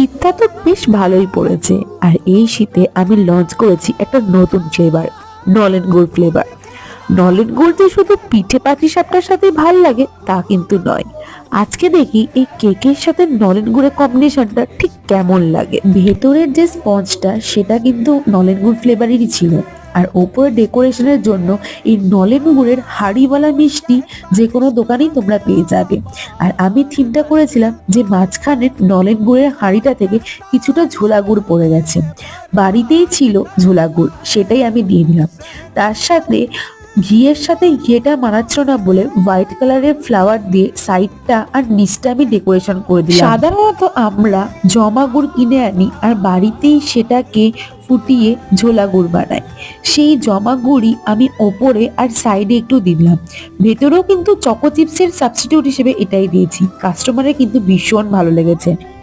শীতটা তো বেশ ভালোই পড়েছে। আর এই শীতে আমি লঞ্চ করেছি একটা নতুন ফ্লেভার নলেন গুড় ফ্লেভার নলেন গুড় যে শুধু পিঠে পাখি সাপটার সাথে ভালো লাগে, তা কিন্তু নয়। আজকে দেখি এই কেকের সাথে নলেন গুড়ের কম্বিনেশনটা ঠিক কেমন লাগে। ভেতরের যে স্পঞ্জটা সেটা কিন্তু নলেন গুড় ফ্লেভারেরই ছিল। আর ওপরে ডেকোরেশনের জন্য এই নলেন গুড়ের হাড়িওয়ালা মিষ্টি যে কোনো দোকানেই তোমরা পেয়ে যাবে। আর আমি থিমটা করেছিলাম যে মাঝখানে নলেন গুড়ের হাঁড়িটা থেকে কিছুটা ঝোলা গুড় পড়ে গেছে। বাড়িতেই ছিল ঝোলা গুড় সেটাই আমি দিয়ে দিলাম। তার সাথে ঘিয়ের সাথে ঘিয়েটা মানাচ্ছিল না বলে হোয়াইট কালারের ফ্লাওয়ার দিয়ে সাইডটা আর নিচটা আমি ডেকোরেশন করে দিলাম। সাধারণত আমরা জমা গুড় কিনে আনি আর বাড়িতেই সেটাকে ফুটিয়ে ঝোলা গুড় বানাই। সেই জমা গুড়ই আমি ওপরে আর সাইডে একটু দিলাম। ভেতরেও কিন্তু চকো চিপসের সাবস্টিটিউট হিসেবে এটাই দিয়েছি। কাস্টমারের কিন্তু ভীষণ ভালো লেগেছে।